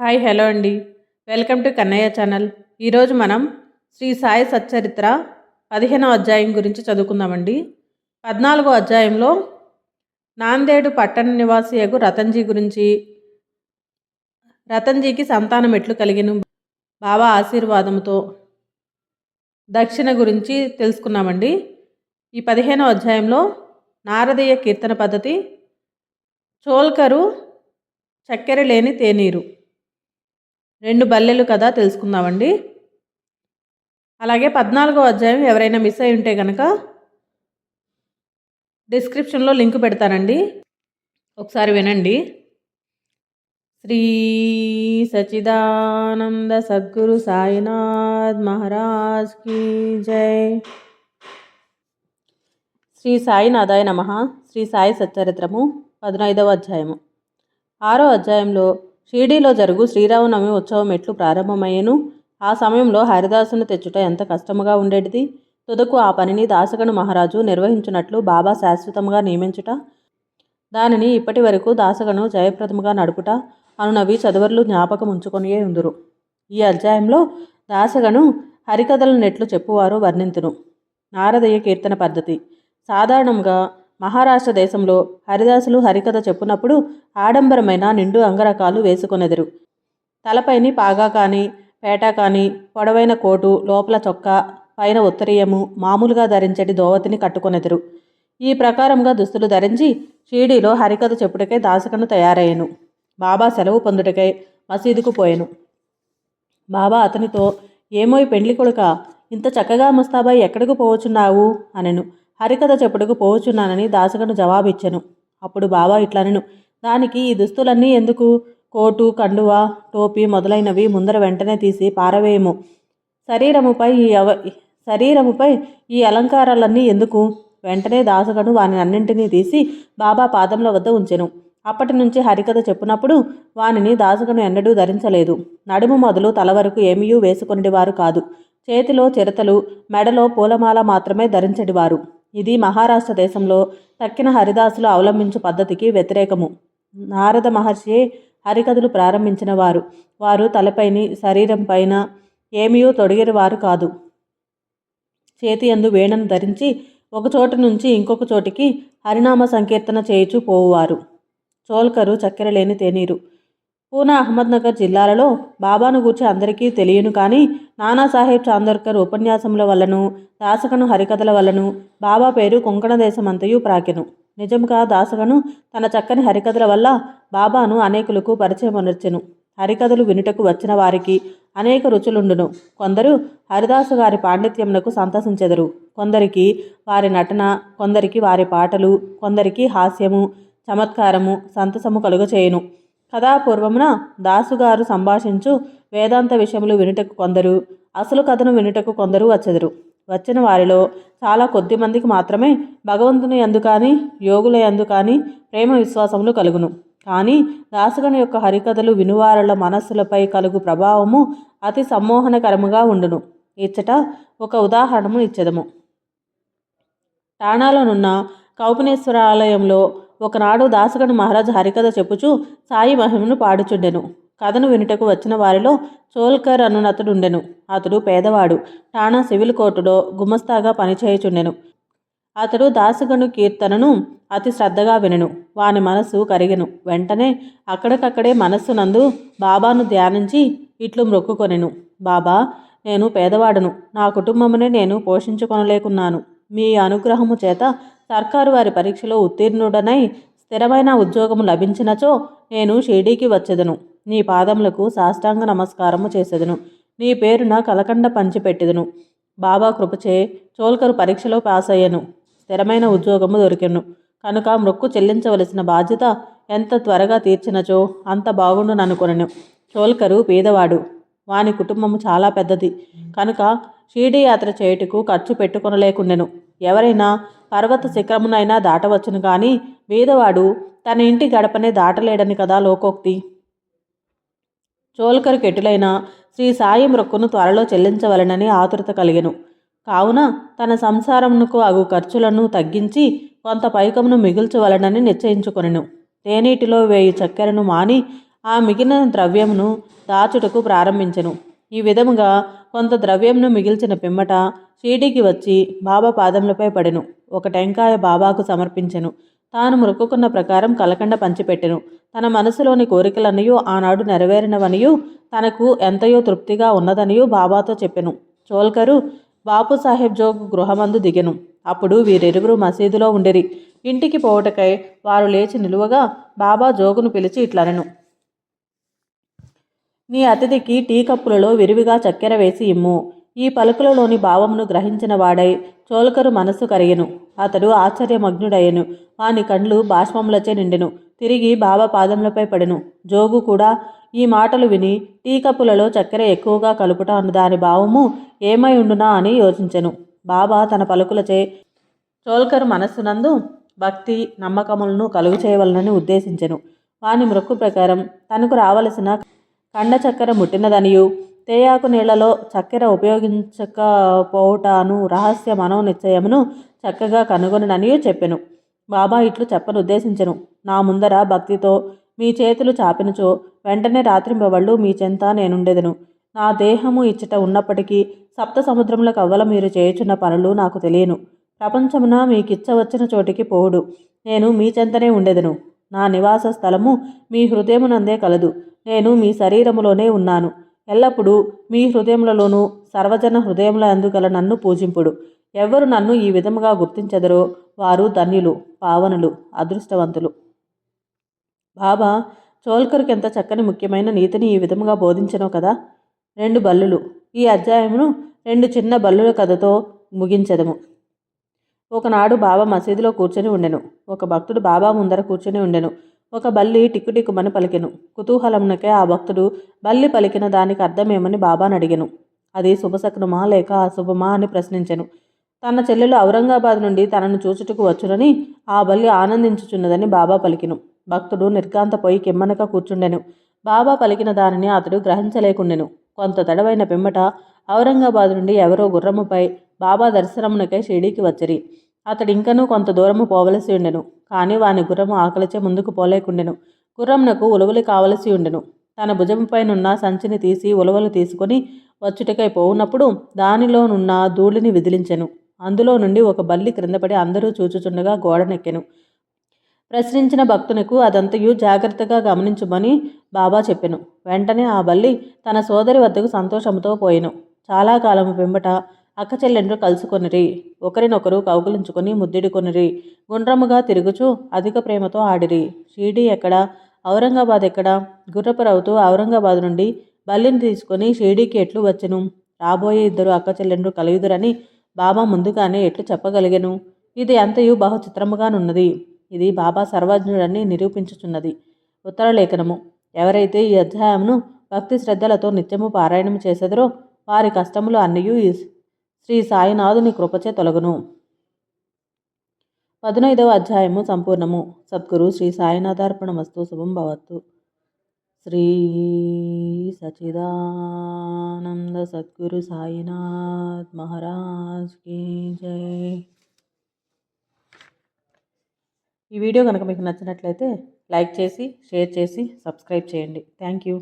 Hi hello అండి. Welcome to Kannayya channel. ఈరోజు మనం శ్రీ సాయి సచ్చరిత్ర పదిహేనవ అధ్యాయం గురించి చదువుకుందామండి. పద్నాలుగో అధ్యాయంలో నాందేడు పట్టణ నివాసియకు రతన్జీ గురించి రతన్జీకి సంతానం ఎట్లు కలిగిన బాబా ఆశీర్వాదంతో దక్షిణ గురించి తెలుసుకున్నామండి. ఈ పదిహేనవ అధ్యాయంలో నారదీయ కీర్తన పద్ధతి చోల్కరు చక్కెర లేని తేనీరు. రెండు బల్లెలు కదా తెలుసుకుందామండి. అలాగే పద్నాలుగో అధ్యాయం ఎవరైనా మిస్ అయి ఉంటే కనుక డిస్క్రిప్షన్లో లింక్ పెడతానండి. ఒకసారి వినండి. శ్రీ సచిదానంద సద్గురు సాయినాథ్ మహారాజ్ కీ జై. శ్రీ సాయినాథాయ నమ. శ్రీ సాయి సచ్చరిత్రము పదునైదవ అధ్యాయము. ఆరో అధ్యాయంలో షిరిడీలో జరుగు శ్రీరామనవమి ఉత్సవం ఎట్లు ప్రారంభమయ్యను? ఆ సమయంలో హరిదాసును తెచ్చుట ఎంత కష్టముగా ఉండేటిది? తుదకు ఆ పనిని దాసగను మహారాజు నిర్వహించినట్లు బాబా శాశ్వతంగా నియమించుట? దానిని ఇప్పటి వరకు దాసగను జయప్రదముగా నడుపుట అనునవి చదువర్లు జ్ఞాపకం ఉంచుకొనియే ఉందురు. ఈ అధ్యాయంలో దాసగను హరికథలను నెట్లు చెప్పువారు వర్ణింతును. నారదయ్య కీర్తన పద్ధతి. సాధారణంగా మహారాష్ట్ర దేశంలో హరిదాసులు హరికథ చెప్పునప్పుడు ఆడంబరమైన నిండు అంగరకాలు వేసుకొనెదరు. తలపైని పాగా కానీ పేట కానీ పొడవైన కోటు లోపల చొక్కా పైన ఉత్తరీయము మామూలుగా ధరించటి దోవతిని కట్టుకొనెదరు. ఈ ప్రకారంగా దుస్తులు ధరించి షీడీలో హరికథ చెప్పుటకై దాసకను తయారయ్యను. బాబా సెలవు పొందుటకై మసీదుకు పోయాను. బాబా అతనితో ఏమోయ్ పెండ్లి కొడుక ఇంత చక్కగా ముస్తాబాయి ఎక్కడికి పోవచ్చున్నావు? అనెను. హరికథ చెప్పుడుకు పోవచ్చున్నానని దాసగను జవాబిచ్చాను. అప్పుడు బాబా ఇట్లనను. దానికి ఈ దుస్తులన్నీ ఎందుకు? కోటు కండువ టోపీ మొదలైనవి ముందర వెంటనే తీసి పారవేయము. శరీరముపై ఈ అవ శరీరముపై ఈ అలంకారాలన్నీ ఎందుకు? వెంటనే దాసగను వాని అన్నింటినీ తీసి బాబా పాదంల వద్ద ఉంచెను. అప్పటి నుంచి హరికథ చెప్పినప్పుడు వానిని దాసగను ఎన్నడూ ధరించలేదు. నడుము మొదలు తల వరకు ఏమీయూ వేసుకునేవారు కాదు. చేతిలో చిరతలు మెడలో పూలమాల మాత్రమే ధరించడివారు. ఇది మహారాష్ట్ర దేశంలో తక్కిన హరిదాసులు అవలంబించు పద్ధతికి వ్యతిరేకము. నారద మహర్షి హరికథలు ప్రారంభించిన వారు. వారు తలపైని శరీరం పైన ఏమీయూ తొడిగిన వారు కాదు. చేతి అందు వేణను ధరించి ఒకచోట నుంచి ఇంకొక చోటికి హరినామ సంకీర్తన చేయుచు పోవువారు. చోల్కరు చక్కెర లేని తేనీరు. పూనా అహ్మద్నగర్ జిల్లాలలో బాబాను గూర్చి అందరికీ తెలియను కానీ నానాసాహెబ్ చాందోర్కర్ ఉపన్యాసముల వల్లను దాసగను హరికథల వల్లను బాబా పేరు కొంకణ దేశమంతయు ప్రాకెను. నిజముగా దాసగను తన చక్కని హరికథల వల్ల బాబాను అనేకులకు పరిచయమనర్చెను హరికథలు వినుటకు వచ్చిన వారికి అనేక రుచులుండును. కొందరు హరిదాసు గారి పాండిత్యమునకు సంతసించెదరు. కొందరికి వారి నటన కొందరికి వారి పాటలు కొందరికి హాస్యము చమత్కారము సంతసము కలుగచేయును. కథాపూర్వమున దాసుగారు సంభాషించు వేదాంత విషయములు వినుటకు కొందరు అసలు కథను వినుటకు కొందరు వచ్చెదరు. వచ్చిన వారిలో చాలా కొద్ది మందికి మాత్రమే భగవంతుని ఎందు కానీ యోగుల ఎందు కానీ ప్రేమ విశ్వాసములు కలుగును. కానీ దాసుగని యొక్క హరికథలు వినువారుల మనస్సులపై కలుగు ప్రభావము అతి సమ్మోహనకరముగా ఉండును. ఇచ్చట ఒక ఉదాహరణము ఇచ్చదము. టాణాలోనున్న కౌపనేశ్వర ఆలయంలో ఒకనాడు దాసగను మహారాజు హరికథ చెప్పుచూ సాయి మహిమను పాడుచుండెను. కథను వినుటకు వచ్చిన వారిలో చోల్కర్ అనునతడుండెను. అతడు పేదవాడు టాణా సివిల్ కోర్టులో గుమస్తాగా పనిచేయుచుండెను. అతడు దాసగను కీర్తనను అతి శ్రద్ధగా వినెను. వాని మనస్సు కరిగెను. వెంటనే అక్కడికక్కడే మనస్సునందు బాబాను ధ్యానించి ఇట్లు మ్రొక్కుకొనెను బాబా నేను పేదవాడను. నా కుటుంబమునే నేను పోషించుకొనలేకున్నాను. మీ అనుగ్రహము చేత సర్కారు వారి పరీక్షలో ఉత్తీర్ణుడనై స్థిరమైన ఉద్యోగము లభించినచో నేను షిర్డీకి వచ్చెదను. నీ పాదములకు సాష్టాంగ నమస్కారము చేసేదను. నీ పేరున కలకండ పంచిపెట్టెదను. బాబా కృపచే చోల్కరు పరీక్షలో పాస్ అయ్యను స్థిరమైన ఉద్యోగము దొరికెను. కనుక మృక్కు చెల్లించవలసిన బాధ్యత ఎంత త్వరగా తీర్చినచో అంత బాగుండుననుకునను. చోల్కరు పేదవాడు. వాని కుటుంబము చాలా పెద్దది. కనుక షీడీయాత్ర చేయుటకు ఖర్చు పెట్టుకొనలేకుండెను. ఎవరైనా పర్వత శిఖరమునైనా దాటవచ్చును కానీ బీదవాడు తన ఇంటి గడపనే దాటలేడని కదా లోకోక్తి. చోల్కరు కెటులైన శ్రీ సాయి మృక్కును త్వరలో చెల్లించవలనని ఆతురత కలిగెను. కావున తన సంసారమునకు అగు ఖర్చులను తగ్గించి కొంత పైకమును మిగుల్చవలనని నిశ్చయించుకొనెను. తేనీటిలో వేయి చక్కెరను మాని ఆ మిగిలిన ద్రవ్యమును దాచుటకు ప్రారంభించెను. ఈ విధముగా కొంత ద్రవ్యంను మిగిల్చిన పిమ్మట షీడీకి వచ్చి బాబా పాదములపై పడెను. ఒక టెంకాయ బాబాకు సమర్పించెను. తాను మురుక్కున్న ప్రకారం కలకండ పంచిపెట్టెను. తన మనసులోని కోరికలన్నయూ ఆనాడు నెరవేరినవనియూ తనకు ఎంతయో తృప్తిగా ఉన్నదనియూ బాబాతో చెప్పెను. చోల్కరు బాపు సాహెబ్ జోగ్ గృహమందు దిగెను. అప్పుడు వీరిరువురు మసీదులో ఉండిరి. ఇంటికి పోవుటకై వారు లేచి నిలువగా బాబా జోగును పిలిచి ఇట్లనెను. నీ అతిథికి టీ కప్పులలో విరివిగా చక్కెర వేసి ఇమ్ము. ఈ పలుకులలోని భావమును గ్రహించిన వాడై చోళకరు మనస్సు కరిగెను. అతడు ఆశ్చర్యమగ్నుడయ్యను. వాని కండ్లు బాష్పములచే నిండెను. తిరిగి బాబా పాదములపై పడెను. జోగు కూడా ఈ మాటలు విని టీ కప్పులలో చక్కెర ఎక్కువగా కలుపుట అన్న దాని భావము ఏమై ఉండునా అని యోచించెను. బాబా తన పలుకులచే చోల్కర్ మనస్సునందు భక్తి నమ్మకములను కలుగు చేయవలనని ఉద్దేశించెను. వాని మృక్కు ప్రకారం తనకు రావలసిన కండ చక్కెర ముట్టినదనియు. తేయాకు నీళ్ళలో చక్కెర ఉపయోగించకపోవటాను. రహస్య మనోనిశ్చయమును చక్కగా కనుగొనననియు చెప్పెను. బాబా ఇట్లు చెప్పను ఉద్దేశించెను నా ముందర భక్తితో మీ చేతులు చాపినచో. వెంటనే రాత్రింబవళ్ళు మీ చెంత నేనుండెదను. నా దేహము ఇచ్చట ఉన్నప్పటికీ సప్త సముద్రముల కవ్వల మీరు చేయుచున్న పనులు నాకు తెలియను. ప్రపంచమున మీకిచ్చవచ్చిన చోటికి పోవుడు. నేను మీ చెంతనే ఉండెదను. నా నివాస స్థలము మీ హృదయమునందే కలదు. నేను మీ శరీరములోనే ఉన్నాను. ఎల్లప్పుడూ మీ హృదయములలోనూ సర్వజన హృదయముల అందుగల నన్ను పూజింపుడు. ఎవరు నన్ను ఈ విధముగా గుర్తించదరో వారు ధన్యులు పావనులు అదృష్టవంతులు. బాబా చోల్కర్కి ఎంత చక్కని ముఖ్యమైన నీతిని ఈ విధముగా బోధించను కదా? రెండు బల్లులు. ఈ అధ్యాయమును రెండు చిన్న బల్లుల కథతో ముగించదము. ఒకనాడు బాబా మసీదులో కూర్చొని ఉండెను. ఒక భక్తుడు బాబా ముందర కూర్చొని ఉండెను. ఒక బల్లి టిక్కుటిక్కుమని పలికెను. కుతూహలంనకే ఆ భక్తుడు బల్లి పలికిన దానికి అర్థమేమని బాబాని అడిగెను. అది శుభశకునమా లేక అశుభమా అని ప్రశ్నించెను. తన చెల్లెలు ఔరంగాబాద్ నుండి తనను చూచుటకు వచ్చునని ఆ బల్లి ఆనందించుచున్నదని బాబా పలికిను. భక్తుడు నిర్గాంతపోయి కిమ్మనక కూర్చుండెను. బాబా పలికిన దానిని అతడు గ్రహించలేకుండెను. కొంత తడవైన పిమ్మట ఔరంగాబాద్ నుండి ఎవరో గుర్రముపై బాబా దర్శనమునకై షిరిడీకి వచ్చిరి. అతడు ఇంకనూ కొంత దూరము పోవలసి ఉండెను కానీ వాని గుర్రము ఆకలిచే ముందుకు పోలేకుండెను. గుర్రమునకు ఉలవలు కావలసి ఉండెను తన భుజంపైనున్న సంచిని తీసి ఉలవలు తీసుకొని వచ్చుటకై పోవునప్పుడు దానిలోనున్న ధూళిని విదిలించెను. అందులో నుండి ఒక బల్లి క్రిందపడి అందరూ చూచుచుండగా గోడనెక్కెను. ప్రశ్నించిన భక్తునకు అదంతయు జాగ్రత్తగా గమనించుమని బాబా చెప్పెను. వెంటనే ఆ బల్లి తన సోదరి వద్దకు సంతోషముతో పోయెను. చాలా కాలము వెంబట అక్క చెల్లెండ్రు కలుసుకొనిరి. ఒకరినొకరు కౌగులించుకొని ముద్దిడుకొనిరి. గుండ్రముగా తిరుగుచూ అధిక ప్రేమతో ఆడిరి. షీడీ ఎక్కడ? ఔరంగాబాద్ ఎక్కడ? గుర్రపురవుతూ ఔరంగాబాద్ నుండి బల్లిని తీసుకొని షిరిడీకి ఎట్లు వచ్చెను? రాబోయే ఇద్దరు అక్క చెల్లెండ్రు కలుగుదురని బాబా ముందుగానే ఎట్లు చెప్పగలిగెను? ఇది అంతయు బహు చిత్రముగానున్నది ఇది బాబా సర్వజ్ఞుడని నిరూపించుచున్నది. ఉత్తరలేఖనము. ఎవరైతే ఈ అధ్యాయమును భక్తి శ్రద్ధలతో నిత్యము పారాయణం చేసేదరో వారి కష్టములు అన్నయూ శ్రీ సాయినాథుని కృపచే తొలగును. పదునైదవ అధ్యాయము సంపూర్ణము. సద్గురు శ్రీ సాయినాథార్పణమస్తు శుభం భవత్తు. శ్రీ సచిదానంద సద్గురు సాయినాథ్ మహారాజ్ కీ జై. ఈ వీడియో కనుక మీకు నచ్చినట్లయితే లైక్ చేసి షేర్ చేసి సబ్స్క్రైబ్ చేయండి. Thank you.